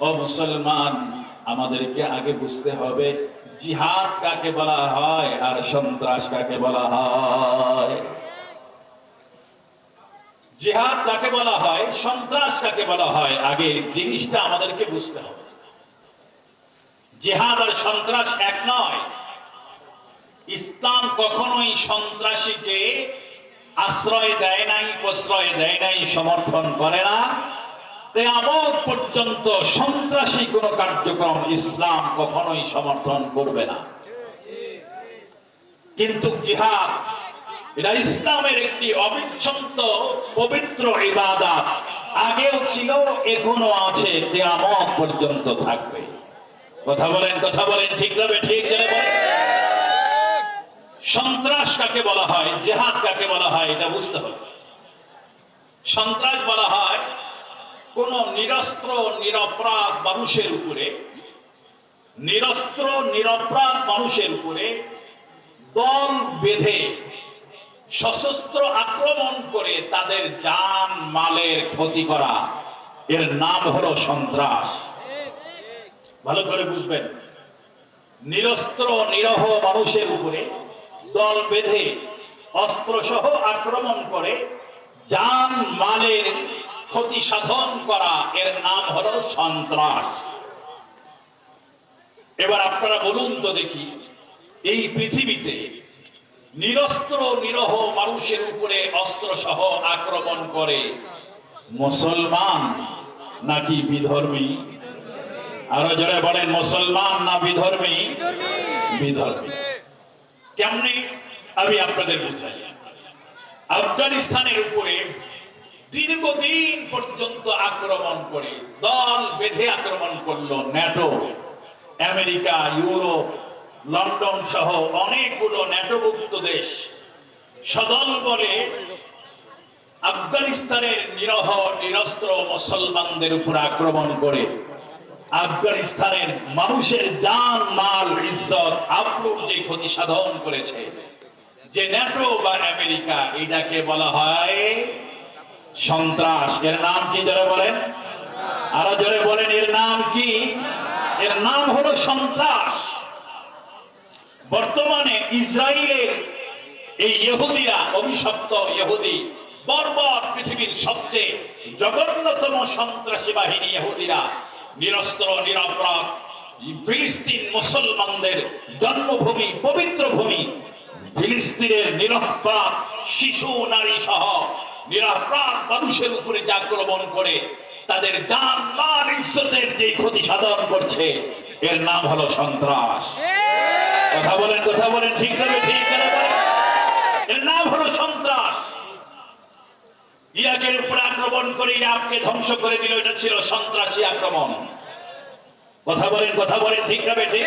ও মুসলমান, আমাদেরকে আগে বুঝতে হবে, জিহাদ কাকে বলা হয় আর সন্ত্রাস কাকে বলা হয়? জিহাদ কাকে বলা হয়, সন্ত্রাস কাকে বলা হয়? আগে জিনিসটা আমাদেরকে বুঝতে হবে। জিহাদ আর সন্ত্রাস এক নয়। ইসলাম কখনোই সন্ত্রাসীকে আশ্রয় দেয় নাই, প্রশ্রয় দেয় নাই, সমর্থন করে না। তেমন পর্যন্ত সন্ত্রাসী কোন কার্যক্রম ইসলাম কখনোই সমর্থন করবে না। কিন্তু জিহাদ, এটা ইসলামের একটি অবিচ্ছন্ত পবিত্র ইবাদত। আগেও ছিল, এখনও আছে, কেয়ামত পর্যন্ত থাকবে। কথা বলেন কথা বলেন, ঠিক যাবে ঠিক সন্ত্রাস কাকে বলা হয়, জেহাদ কাকে বলা হয়, এটা বুঝতে হবে। সন্ত্রাস বলা হয় কোন নিরস্ত্র নিরপরাধ মানুষের উপরে, নিরস্ত্র, নিরপরাধ মানুষের উপরে দল বেঁধে সশস্ত্র আক্রমণ করে তাদের জান মালের ক্ষতি করা। এর নাম হলো সন্ত্রাস। ভালো করে বুঝবেন। নিরস্ত্র, নিরহ মানুষের উপরে দল বেঁধে অস্ত্র সহ আক্রমণ করে জান মালের ক্ষতি সাধন করা, এর নাম হলো সন্ত্রাস। এবার আপনারা বলুন তো দেখি, এই পৃথিবীতে নিরস্ত্র নিরহ মানুষের উপরে অস্ত্র সহ আক্রমণ করে মুসলমান নাকি বিধর্মী? আরও জোরে বলেন, মুসলমান না বিধর্মী? বিধর্মী। কেমনি? আমি আপনাদের বুঝাই। আফগানিস্তানের উপরে দীর্ঘদিন পর্যন্ত আক্রমণ করে, দল বেঁধে আক্রমণ করল ন্যাটো, আমেরিকা, ইউরোপ, লন্ডন সহ অনেকগুলো ন্যাটোভুক্ত দেশ। সদল বলে আফগানিস্তানের নিরহ, নিরস্ত্র মুসলমানদের উপর আক্রমণ করে, আফগানিস্তানের মানুষের জান, মাল, ইজ্জত, আব্রুর যে ক্ষতি সাধন করেছে, যে ন্যাটো বা আমেরিকা, এটাকে বলা হয় সন্ত্রাস, এর নাম কি যারা বলেন? আরও জোরে বলেন, এর নাম কি? এর নাম হলো সন্ত্রাস। বর্তমানে ইসরায়েলের এই ইহুদিরা, অভিশপ্ত ইহুদি, বর্বর পৃথিবীর সবচেয়ে জঘন্যতম সন্ত্রাসী বাহিনী ইহুদিরা, নিরস্ত্র, নিরপরাধ, ফিলিস্তিন মুসলমানদের জন্মভূমি, পবিত্র ভূমি, ফিলিস্তিনের নিরপরাধ শিশু, নারী সহ নিরপরাধ মানুষের উপরে যে আক্রমণ করে তাদের জান মাল ইজ্জতের যে ক্ষতি সাধন করছে, এর নাম হলো সন্ত্রাস। কথা বলেন কথা বলেন, ঠিক করে ঠিক এর নাম হলো সন্ত্রাস। ইরাকের উপরে আক্রমণ করে ইরাককে ধ্বংস করে দিল, এটা ছিল সন্ত্রাসী আক্রমণ। কথা বলেন কথা বলেন, ঠিক হবে ঠিক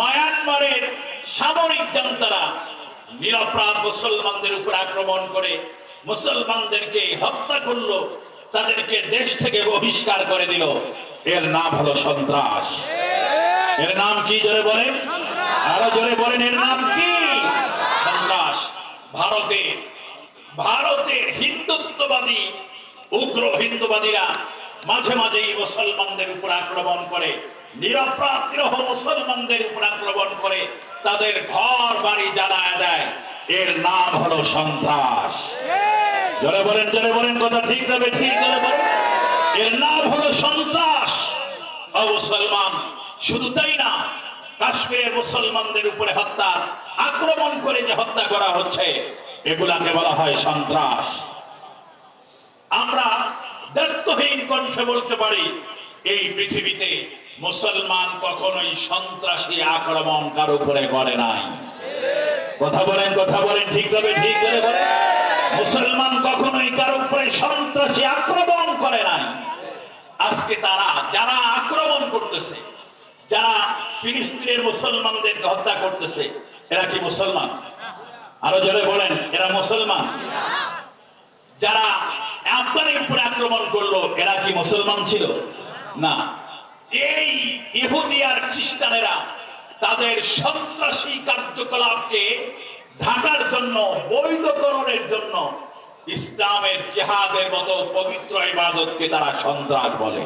মায়ানমারের সামরিক জনতারা নিরপরাধ মুসলমানদের উপর আক্রমণ করে মুসলমানদেরকে হত্যা করল, তাদেরকে দেশ থেকে বহিষ্কার করে দিল। এর নাম হলো সন্ত্রাস। এর নাম কি জোরে বলেন? আরও জোরে বলেন, এর নাম কি? সন্ত্রাস। ভারতে ভারতের হিন্দুত্ববাদী, উগ্র হিন্দুবাদীরা মাঝে মাঝে মুসলমানদের উপর আক্রমণ করে নিরপরাধ মুসলমানদের উপর আক্রমণ করে তাদের ঘর বাড়ি জ্বালায় দেয়। এর নাম হলো সন্ত্রাস। জোরে বলেন জোরে বলেন, কথা ঠিক হবে ঠিক, জোরে বলেন। এর নাম হলো সন্ত্রাস। মুসলমান, শুধু তাই না, কাশ্মীরের মুসলমানদের উপরে হত্যা, আক্রমণ করে যে হত্যা করা হচ্ছে, এগুলাকে বলা হয় সন্ত্রাস। আমরা দায়িত্বহীন কণ্ঠে বলতে পারি, এই পৃথিবীতে মুসলমান কখনোই সন্ত্রাসী আক্রমণ কারও উপরে করে নাই। কথা বলেন কথা বলেন, ঠিক হবে ঠিক করে বলেন। মুসলমান কখনোই কার উপরে সন্ত্রাসী আক্রমণ করে নাই। আজকে তারা যারা আক্রমণ করতেছে, যারা ফিলিস্তিনের মুসলমানদেরকে হত্যা করতেছে, এরা কি মুসলমান? আরও জোরে বলেন, এরা মুসলমান? যারা আফগানের উপরে আক্রমণ করল, এরা কি মুসলমান ছিল? না। এই ইহুদি আর খ্রিস্টানেরা তাদের সন্ত্রাসী কার্যকলাপকে ঢাকার জন্য, বৈধকরণের জন্য ইসলামের জেহাদের মতো পবিত্র ইবাদতকে তারা সন্ত্রাস বলে।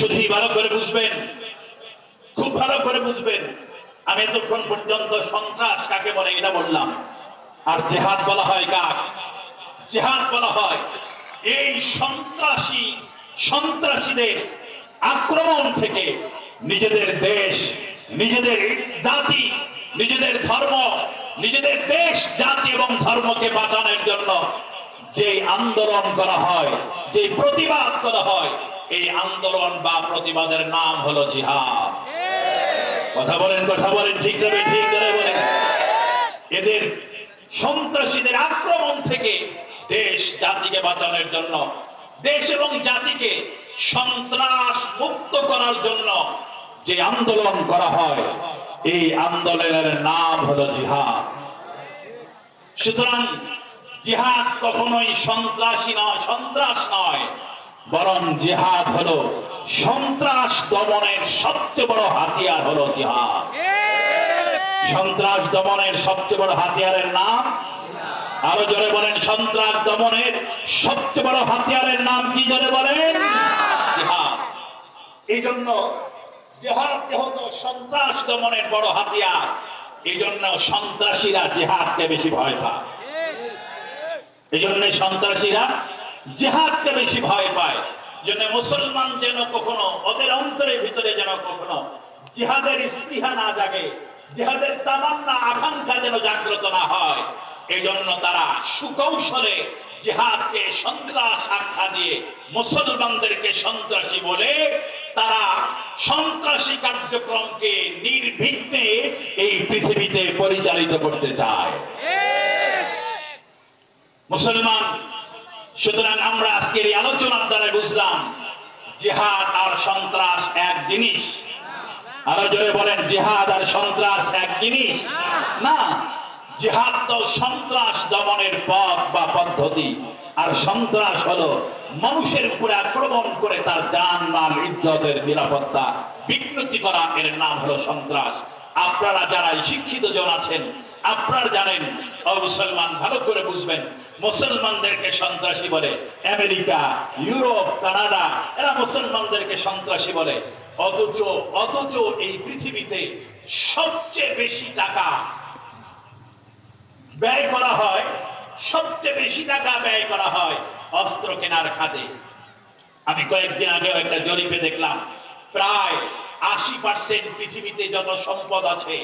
শুধুই ভালো করে বুঝবেন? খুব ভালো করে বুঝবেন। আমি এতক্ষণ পর্যন্ত সন্ত্রাস কাকে বলে এটা বললাম। আর জেহাদ বলা হয় কাক জেহাদ বলা হয় এই সন্ত্রাসী, সন্ত্রাসীদের আক্রমণ থেকে নিজেদের দেশ নিজেদের জাতি, নিজেদের ধর্ম, নিজেদের দেশ, জাতি এবং ধর্মকে বাঁচানোর জন্য যে আন্দোলন করা হয় যে প্রতিবাদ করা হয়, এই আন্দোলন বা প্রতিবাদের নাম হলো জিহাদ। কথা বলেন কথা বলেন, ঠিক করে ঠিক করে বলেন। এদের সন্ত্রাসীদের আক্রমণ থেকে দেশ, জাতিকে বাঁচানোর জন্য, দেশ এবং জাতিকে সন্ত্রাস মুক্ত করার জন্য যে আন্দোলন করা হয়, এই আন্দোলনের নাম হলো জিহাদ। সুতরাং জিহাদ কখনোই সন্ত্রাসী নয় সন্ত্রাস নয়, বরং জিহাদ হলো সন্ত্রাস দমনের সবচেয়ে বড় হাতিয়ার হলো জিহাদ। সন্ত্রাস দমনের সবচেয়ে বড় হাতিয়ারের নাম? আরও জোরে বলেন, সন্ত্রাস দমনের সবচেয়ে বড় হাতিয়ারের নাম কি জোরে বলেন? জিহাদ। এই জন্য জেহাদ যেহেতু সন্ত্রাস দমনের বড় হাতিয়ার এই জন্য সন্ত্রাসীরা জেহাদকে বেশি ভয় পায়। এই জন্য সন্ত্রাসীরা জেহাদকে বেশি ভয় পায়। জন্য মুসলমান যেন কখনো ওদের অন্তরের ভিতরে যেন কখনো জিহাদের স্পৃহা না জাগে, জিহাদের তামান্না, আকাঙ্ক্ষা যেন জাগ্রত না হয় এই জন্য তারা সুকৌশলে জিহাদকে সন্ত্রাস আখ্যা দিয়ে মুসলমানদেরকে সন্ত্রাসী বলে তারা সন্ত্রাসী কার্যক্রমকে নির্বিঘ্নে এই পৃথিবীতে পরিচালিত করতে চায়। মুসলমান, সুতরাং আমরা আজকের এই আলোচনার দ্বারা বুঝলাম, জেহাদ আর সন্ত্রাস এক জিনিস। আরও জোরে বলেন, জেহাদ আর সন্ত্রাস এক জিনিস? না জেহাদ তো সন্ত্রাস দমনের পথ বা পদ্ধতি। আর সন্ত্রাস হলো মানুষের উপরে আক্রমণ করে তার জান, মাল, ইজ্জতের নিরাপত্তা বিঘ্নতি করা, এর নাম হলো সন্ত্রাস। আপনারা যারা শিক্ষিত জন আছেন, আপনারা জানেন মুসলমান, ভালো করে বুঝবেন, মুসলমানদেরকে সন্ত্রাসী বলে আমেরিকা, ইউরোপ, কানাডা, এরা মুসলমানদেরকে সন্ত্রাসী বলে। অথচ অথচ এই পৃথিবীতে সবচেয়ে বেশি টাকা ব্যয় করা হয়, সবচেয়ে বেশি টাকা ব্যয় করা হয় অস্ত্র কেনার খাতে। আমি কয়েকদিন আগে একটা জরিপে দেখলাম, প্রায় আশি পার্সেন্ট পৃথিবীতে যত সম্পদ আছে,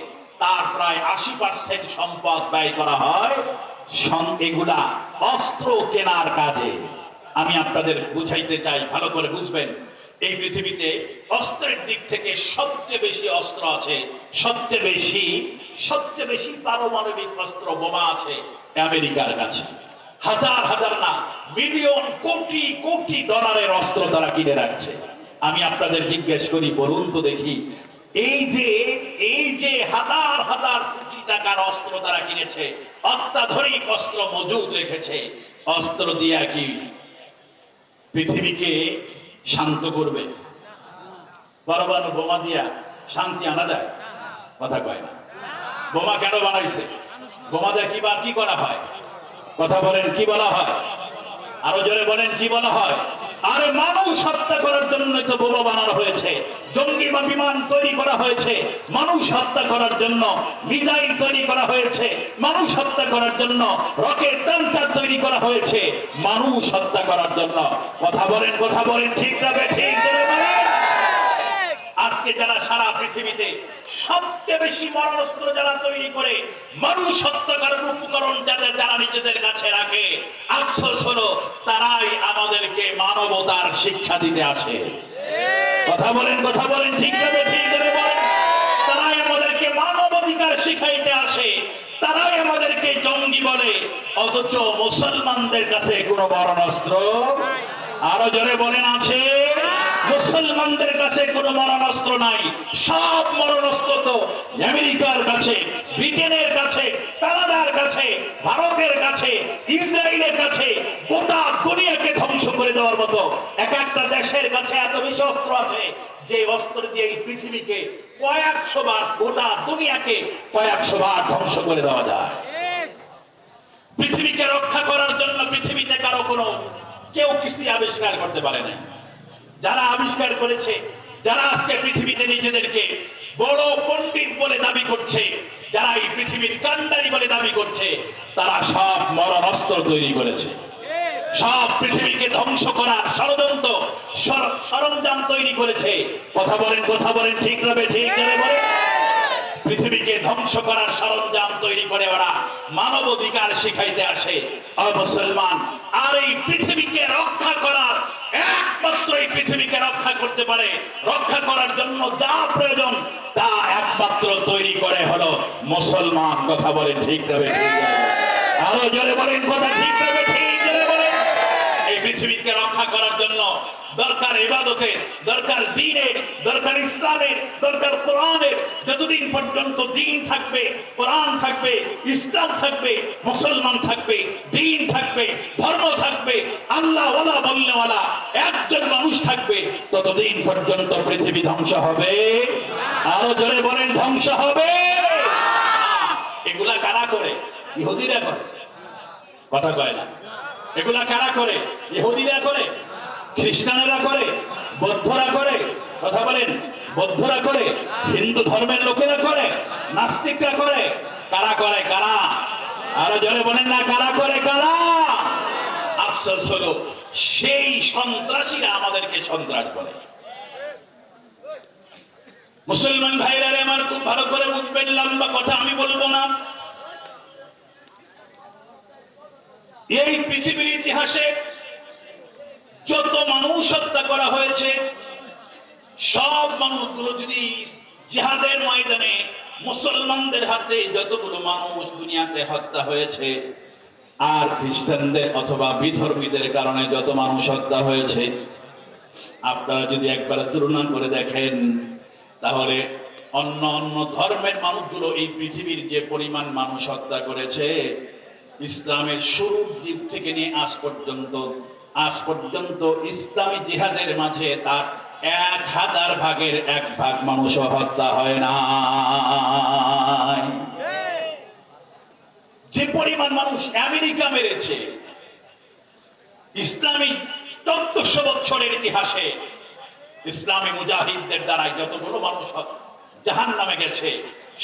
তার প্রায় আশি পার্সেন্ট সম্পদ ব্যয় করা হয় এগুলা অস্ত্র কেনার কাজে। আমি আপনাদের বুঝাইতে চাই, ভালো করে বুঝবেন। এই পৃথিবীতে অস্ত্রের দিক থেকে সবচেয়ে বেশি অস্ত্র আছে, সবচেয়ে বেশি সবচেয়ে বেশি পারমাণবিক অস্ত্র বোমা আছে আমেরিকার কাছে। হাজার হাজার না, মিলিয়ন কোটি কোটি ডলারের অস্ত্র তারা কিনে রাখছে। আমি আপনাদের জিজ্ঞেস করি, বলুন তো দেখি, এই যে এই যে হাজার হাজার কোটি টাকার অস্ত্র তারা কিনেছে, অত্যাধুনিক অস্ত্র মজুদ রেখেছে, অস্ত্র দিয়া কি পৃথিবীকে শান্ত করবে। পরমাণু বোমা দিয়া শান্তি আনা যায়? কথা কয় না। বোমা কেন বানাইছে? বোমা দিয়ে কি বা কি করা হয়? কথা বলেন, কি বলা হয়? আরও জোরে বলেন, কি বলা হয়? আরে মানুষ হত্যা করার জন্য তো বোমা বানানো হয়েছে। জঙ্গি বা বিমান তৈরি করা হয়েছে। মানুষ হত্যা করার জন্য মিসাইল তৈরি করা হয়েছে। মানুষ হত্যা করার জন্য রকেট লঞ্চার তৈরি করা হয়েছে। মানুষ হত্যা করার জন্য। কথা বলেন কথা বলেন, ঠিক না ঠিক আজকে যারা সারা পৃথিবীতে সবচেয়ে বেশি মরণস্ত্র যারা তৈরি করে মানুষ হত্যা করার উপকরণ যাদের যারা নিজেদের কাছে রাখে, আফসোস হলো তারাই আমাদেরকে মানবতার শিক্ষা দিতে আসে। কথা বলেন কথা বলেন, ঠিক ভাবে, ঠিক করে বলেন। তারাই আমাদেরকে মানবাধিকার শিখাইতে আসে, তারাই আমাদেরকে জঙ্গি বলে। অথচ মুসলমানদের কাছে কোনো মরণাস্ত্র আরও জোরে বলেন আছে? মুসলমানদের কাছে কোনো মরণাস্ত্র নাই। সব তো আমেরিকার কাছে, ব্রিটেনের কাছে, কানাডার কাছে, ভারতের কাছে, ইসরায়েলের কাছে, গোটা দুনিয়াকে ধ্বংস করে দেওয়ার মতো এক একটা দেশের কাছে এত বেশি অস্ত্র আছে যে অস্ত্র দিয়ে এই পৃথিবীকে কয়েকশো বার, গোটা দুনিয়াকে কয়েকশো বার ধ্বংস করে দেওয়া যায়। পৃথিবীকে রক্ষা করার জন্য পৃথিবীতে কারও কোনো, কেউ কিছুই আবিষ্কার করতে পারে না যারা আবিষ্কার করেছে, যারা আজকে পৃথিবীতে নিজেদেরকে বড় পণ্ডিত বলে দাবি করছে, যারা এই পৃথিবীর কান্ডারি বলে দাবি করছে, তারা সব মরণ অস্ত্র তৈরি করেছে। সব পৃথিবীকে ধ্বংস করার ষড়যন্ত্র সরঞ্জাম তৈরি করেছে। কথা বলেন কথা বলেন, ঠিক রবে ঠিক বলেন। পৃথিবীকে ধ্বংস করার সরঞ্জাম তৈরি করে ওরা মানব অধিকার শিখাইতে আসে। মুসলমান, আর এই পৃথিবীকে রক্ষা করার পৃথিবীকে রক্ষা করতে পারে, রক্ষা করার জন্য যা প্রয়োজন তা একমাত্র তৈরি করে হলো মুসলমান। কথা বলেন ঠিক বলেন। আরও জোরে বলেন, কথা ঠিক রবে ঠিক এই পৃথিবীকে রক্ষা করার জন্য দরকার দরকার দিনের দরকার ইসলামের দরকার কোরআনের যতদিন পর্যন্ত দিন থাকবে, কোরআন থাকবে, ইসলাম থাকবে, মুসলমান থাকবে, দিন থাকবে, ধর্ম থাকবে আল্লাহ ওয়ালা বললেওয়ালা একজন মানুষ থাকবে, ততদিন পর্যন্ত পৃথিবী ধ্বংস হবে। আরও জোরে বলেন, ধ্বংস হবে। এগুলা কারা করে? ইহুদিরা করে। কথা কয় না। এগুলা কারা করে? ইহুদিরা করে। খ্রিস্টানেরা করে। বৌদ্ধরা করে। কথা বলেন, বৌদ্ধরা করে। হিন্দু ধর্মের লোকেরা করে। নাস্তিকরা করে। কারা করে? কারা? আরও জোরে বলেন না, কারা করে? কারা? আফসোস হলো, সেই সন্ত্রাসীরা আমাদেরকে সন্ত্রাস করে। মুসলমান ভাইরা আমার খুব ভালো করে বুঝবেন, লম্বা কথা আমি বলব না। এই পৃথিবীর ইতিহাসে যত মানুষ হত্যা করা হয়েছে, সব মানুষগুলো যদি জিহাদের ময়দানে মুসলমানদের হাতে যতগুলো মানুষ দুনিয়াতে হত্যা হয়েছে আর খ্রিস্টানদের অথবা বিধর্মীদের কারণে যত মানুষ হত্যা হয়েছে, আপনারা যদি একবার তুলনা করে দেখেন, তাহলে অন্য অন্য ধর্মের মানুষগুলো এই পৃথিবীর যে পরিমাণ মানুষ হত্যা করেছে, ইসলামের শুরুর দিক থেকে নিয়ে আজ পর্যন্ত আজ পর্যন্ত ইসলামী জিহাদের মাঝে তার এক হাজার ভাগের এক ভাগ মানুষও হত্যা হয় না। যে পরিমাণ মানুষ আমেরিকা মেরেছে, ইসলামী চোদ্দশো বছরের ইতিহাসে ইসলামী মুজাহিদদের দ্বারাই যতগুলো মানুষ জাহান নামে গেছে,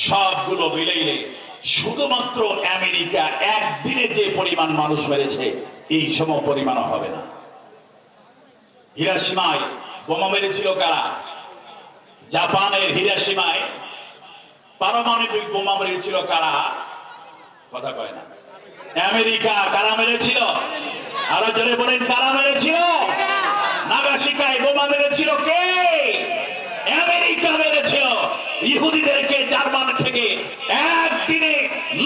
সবগুলো মিলেইলে শুধুমাত্র আমেরিকা একদিনে যে পরিমাণ মানুষ মেরেছে, এই সম পরিমাণও হবে না। হিরাসীমায় বোমা মেরেছিল কারা? জাপানের হিরাসীমায় পারমাণবিক বোমা মেরেছিল কারা? কথা কয় না। আমেরিকা কারা মেরেছিল? আরও জোরে বলেন, কারা মেরেছিল? নাগাশিকায় বোমা মেরেছিল কে? আমেরিকা মেরেছিল। ইহুদিদেরকে জার্মান থেকে একদিনে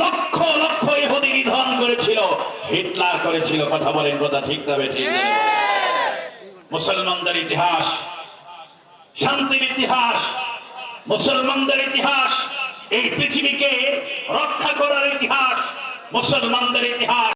লক্ষ লক্ষ ইহুদি নিধন করেছিল। হিটলার করেছিল, কথা বলেন কথা ঠিক তবে ঠিক মুসলমানদের ইতিহাস, শান্তির ইতিহাস, মুসলমানদের ইতিহাস এই পৃথিবীকে রক্ষা করার ইতিহাস মুসলমানদের ইতিহাস।